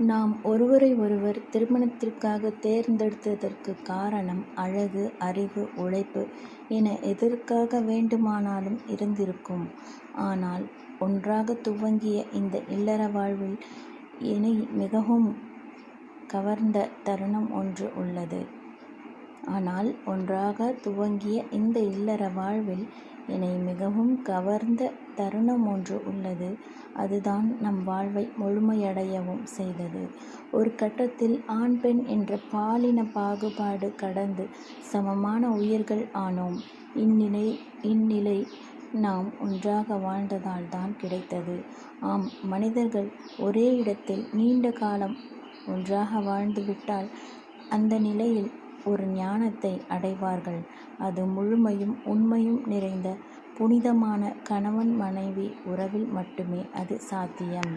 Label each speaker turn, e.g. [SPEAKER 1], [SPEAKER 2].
[SPEAKER 1] நாம் ஒருவரை ஒருவர் திருமணத்திற்காக தேர்ந்தெடுத்ததற்குக் காரணம் அழகு, அறிவு, உழைப்பு என எதற்காக வேண்டுமானாலும் இருந்திருக்கும். ஆனால் ஒன்றாக துவங்கிய இந்த இல்லற வாழ்வில் என்னை மிகவும் கவர்ந்த தருணம் ஒன்று உள்ளது. ஆனால் ஒன்றாக துவங்கிய இந்த இல்லற வாழ்வில் என்னை மிகவும் கவர்ந்த தருணம் ஒன்று உள்ளது. அதுதான் நம் வாழ்வை முழுமையடையவும் செய்தது. ஒரு கட்டத்தில் ஆண் பெண் என்ற பாலின பாகுபாடு கடந்து சமமான உயிர்கள் ஆனோம். இந்நிலை இந்நிலை நாம் ஒன்றாக வாழ்ந்ததால் தான் கிடைத்தது. ஆம் மனிதர்கள் ஒரே இடத்தில் நீண்ட காலம் ஒன்றாக வாழ்ந்துவிட்டால் அந்த நிலையில் ஒரு ஞானத்தை அடைவார்கள். அது முழுமையும் உண்மையும் நிறைந்த புனிதமான கணவன் மனைவி உறவில் மட்டுமே அது சாத்தியம்.